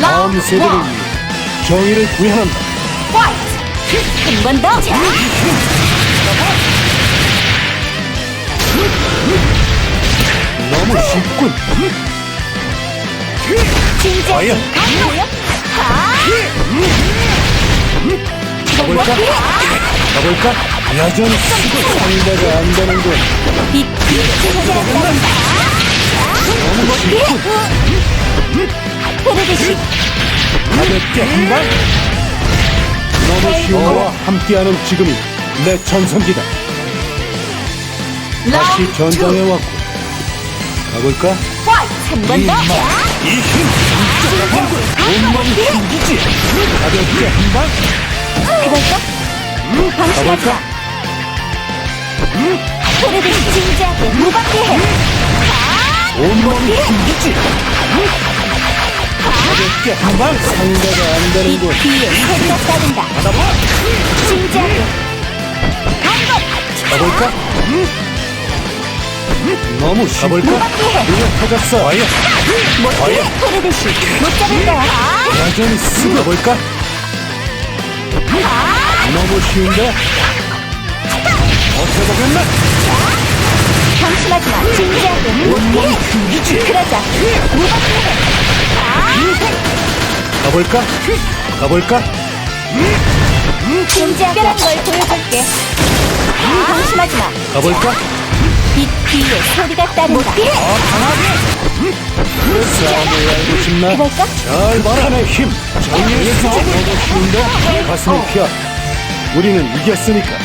다음 세대를 위해 정의를 구현한다. 한번 더. 자, 너무 쉽군. 진짜 과연? 가볼까? 가볼까? 여전히 상대가 안 되는 군. 빛, 진짜 나간다. 너무 쉽군. 가볍게 한 방. 너무 쉬워와 함께하는 지금이 내 전성기다. 다시 전장에 왔고. 가볼까? 한번 더. 자, 이힘. 온몸이 힘기지. 가볍게 한 방. 그럴까? 마. 흐르듯이 진지하게 무겁게 해. 온몸이 힘기지. 가볍게 한 방. 상대가 안빛 되는군. 뒤에 따른다. 받아봐. 진지하게. 가볼까? 너무 쉽 가볼까? 무겁게 해. 이거 터졌어. 과연 못해. 흐르듯이 못 잡을 거야. 여전히 쓰고 볼까? 너무 쉬운데? 어떻게 보겠나? 방심하지 마. 진지하게. 힘기지. 그러자. 무겁게 해. 가볼까? 가볼까? 진지하게 걸 보여줄게. 방심하지 마. 가볼까? 빛 뒤에 소리가 따른다. 더 강하게! 싸움을 알고 싶나? 그럴까? 잘내 힘! 너무 쉬운데? 가슴을 피하 우리는 이겼으니까